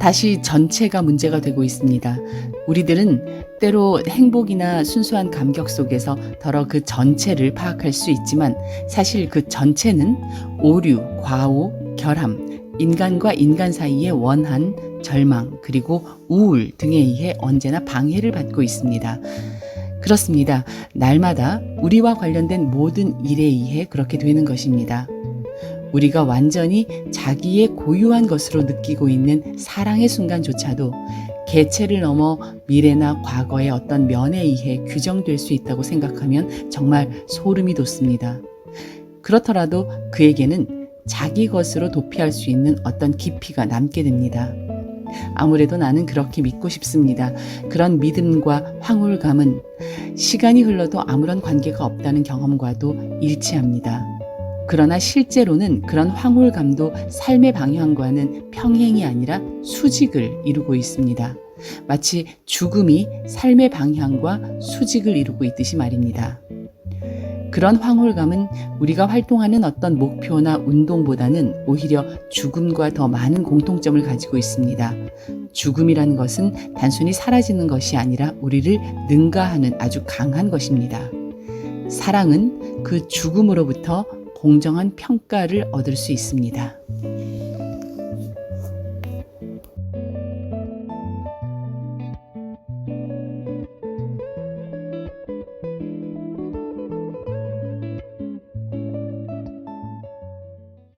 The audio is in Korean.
다시 전체가 문제가 되고 있습니다. 우리들은 때로 행복이나 순수한 감격 속에서 더러 그 전체를 파악할 수 있지만 사실 그 전체는 오류, 과오, 결함, 인간과 인간 사이의 원한, 절망, 그리고 우울 등에 의해 언제나 방해를 받고 있습니다. 그렇습니다. 날마다 우리와 관련된 모든 일에 의해 그렇게 되는 것입니다. 우리가 완전히 자기의 고유한 것으로 느끼고 있는 사랑의 순간조차도 개체를 넘어 미래나 과거의 어떤 면에 의해 규정될 수 있다고 생각하면 정말 소름이 돋습니다. 그렇더라도 그에게는 자기 것으로 도피할 수 있는 어떤 깊이가 남게 됩니다. 아무래도 나는 그렇게 믿고 싶습니다. 그런 믿음과 황홀감은 시간이 흘러도 아무런 관계가 없다는 경험과도 일치합니다. 그러나 실제로는 그런 황홀감도 삶의 방향과는 평행이 아니라 수직을 이루고 있습니다. 마치 죽음이 삶의 방향과 수직을 이루고 있듯이 말입니다. 그런 황홀감은 우리가 활동하는 어떤 목표나 운동보다는 오히려 죽음과 더 많은 공통점을 가지고 있습니다. 죽음이라는 것은 단순히 사라지는 것이 아니라 우리를 능가하는 아주 강한 것입니다. 사랑은 그 죽음으로부터 공정한 평가를 얻을 수 있습니다.